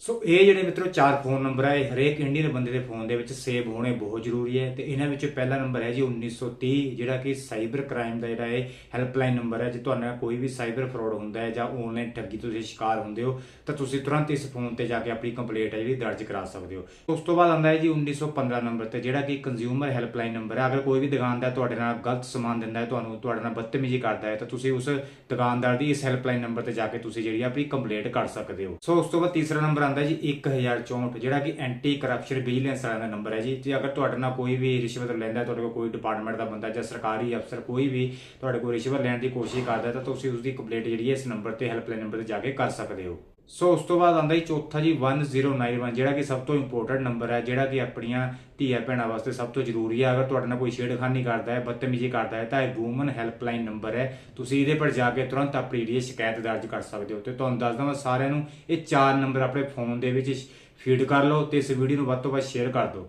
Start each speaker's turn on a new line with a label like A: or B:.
A: ਸੋ ਇਹ ਜਿਹੜੇ ਮਿੱਤਰੋ ਚਾਰ ਫੋਨ ਨੰਬਰ ਹੈ ਇਹ ਹਰੇਕ ਇੰਡੀਅਨ ਬੰਦੇ ਦੇ ਫੋਨ ਦੇ ਵਿੱਚ ਸੇਵ ਹੋਣੇ ਬਹੁਤ ਜ਼ਰੂਰੀ ਹੈ ਤੇ ਇਹਨਾਂ ਵਿੱਚੋਂ ਪਹਿਲਾ ਨੰਬਰ ਹੈ ਜੀ 1930 ਜਿਹੜਾ ਕਿ ਸਾਈਬਰ ਕ੍ਰਾਈਮ ਦਾ ਜਿਹੜਾ ਇਹ ਹੈਲਪਲਾਈਨ ਨੰਬਰ ਹੈ। ਜੇ ਤੁਹਾਡੇ ਨਾਲ ਕੋਈ ਵੀ ਸਾਈਬਰ ਫਰਾਡ ਹੁੰਦਾ ਹੈ ਜਾਂ ਆਨਲਾਈਨ ਠੱਗੀ ਤੁਸੀਂ ਸ਼ਿਕਾਰ ਹੁੰਦੇ ਹੋ, ਤਾਂ ਤੁਸੀਂ ਤੁਰੰਤ ਇਸ ਫੋਨ ਤੇ ਜਾ ਕੇ ਆਪਣੀ ਕੰਪਲੇਂਟ ਹੈ ਜਿਹੜੀ ਦਰਜ ਕਰਾ ਸਕਦੇ ਹੋ। ਉਸ ਤੋਂ ਬਾਅਦ ਆਉਂਦਾ ਹੈ ਜੀ 1915 ਨੰਬਰ ਤੇ, ਜਿਹੜਾ ਕਿ ਕੰਜ਼ਿਊਮਰ ਹੈਲਪਲਾਈਨ ਨੰਬਰ ਹੈ। ਅਗਰ ਕੋਈ ਵੀ ਦੁਕਾਨਦਾਰ ਤੁਹਾਡੇ ਨਾਲ ਗਲਤ ਸਮਾਨ ਦਿੰਦਾ ਹੈ, ਤੁਹਾਨੂੰ ਤੁਹਾਡੇ ਨਾਲ ਬਦਤਮੀਜ਼ੀ ਕਰਦਾ ਹੈ, ਤਾਂ ਤੁਸੀਂ ਉਸ ਦੁਕਾਨਦਾਰ ਦੀ ਇਸ ਹੈਲਪਲਾਈਨ ਨੰਬਰ ਤੇ ਜਾ ਕੇ ਤੁਸੀਂ ਜਿਹੜੀ ਆਪਣੀ ਕੰਪਲੇਂਟ ਕਰ ਸਕਦੇ ਹੋ। ਸੋ ਉਸ ਤੋਂ ਬਾਅਦ ਤੀਸਰਾ ਨੰਬਰ ਆਉਂਦਾ ਜੀ 1064 ਜਿਹੜਾ ਕਿ ਐਂਟੀ ਕਰਪਸ਼ਨ ਵਿਜੀਲੈਂਸ ਵਾਲਿਆਂ ਦਾ ਨੰਬਰ ਹੈ ਜੀ। ਜੇ ਅਗਰ ਤੁਹਾਡੇ ਨਾਲ ਕੋਈ ਵੀ ਰਿਸ਼ਵਤ ਲੈਂਦਾ, ਤੁਹਾਡੇ ਕੋਲ ਕੋਈ ਡਿਪਾਰਟਮੈਂਟ ਦਾ ਬੰਦਾ ਜਾਂ ਸਰਕਾਰੀ ਅਫਸਰ ਕੋਈ ਵੀ ਤੁਹਾਡੇ ਕੋਲ ਰਿਸ਼ਵਤ ਲੈਣ ਦੀ ਕੋਸ਼ਿਸ਼ ਕਰਦਾ ਤਾਂ ਤੁਸੀਂ ਉਸ ਦੀ ਕੰਪਲੇਂਟ ਜਿਹੜੀ ਹੈ ਇਸ ਨੰਬਰ ਤੇ ਹੈਲਪਲਾਈਨ ਨੰਬਰ ਤੇ ਜਾ ਕੇ ਕਰ ਸਕਦੇ ਹੋ। ਸੋ ਉਸ ਤੋਂ ਬਾਅਦ ਆਉਂਦਾ ਜੀ ਚੌਥਾ ਜੀ 1091 ਜਿਹੜਾ ਕਿ ਸਭ ਤੋਂ ਇੰਪੋਰਟੈਂਟ ਨੰਬਰ ਹੈ, ਜਿਹੜਾ ਕਿ ਆਪਣੀਆਂ ਧੀਆ ਭੈਣਾਂ ਵਾਸਤੇ ਸਭ ਤੋਂ ਜ਼ਰੂਰੀ ਹੈ। ਅਗਰ ਤੁਹਾਡੇ ਨਾਲ ਕੋਈ ਛੇੜਖਾਨੀ ਕਰਦਾ ਹੈ, ਬਦਤਮੀਜ਼ੀ ਕਰਦਾ ਹੈ, ਤਾਂ ਇਹ ਵੂਮਨ ਹੈਲਪਲਾਈਨ ਨੰਬਰ ਹੈ। ਤੁਸੀਂ ਇਹਦੇ ਪਰ ਜਾ ਕੇ ਤੁਰੰਤ ਆਪਣੀ ਜਿਹੜੀ ਸ਼ਿਕਾਇਤ ਦਰਜ ਕਰ ਸਕਦੇ ਹੋ। ਤੇ ਤੁਹਾਨੂੰ ਦੱਸਦਾ ਮੈਂ ਸਾਰਿਆਂ ਨੂੰ, ਇਹ ਚਾਰ ਨੰਬਰ ਆਪਣੇ ਫੋਨ ਦੇ ਵਿੱਚ ਫੀਡ ਕਰ ਲਓ ਤੇ ਇਸ ਵੀਡੀਓ ਨੂੰ ਵੱਧ ਤੋਂ ਵੱਧ ਸ਼ੇਅਰ ਕਰ ਦਿਓ।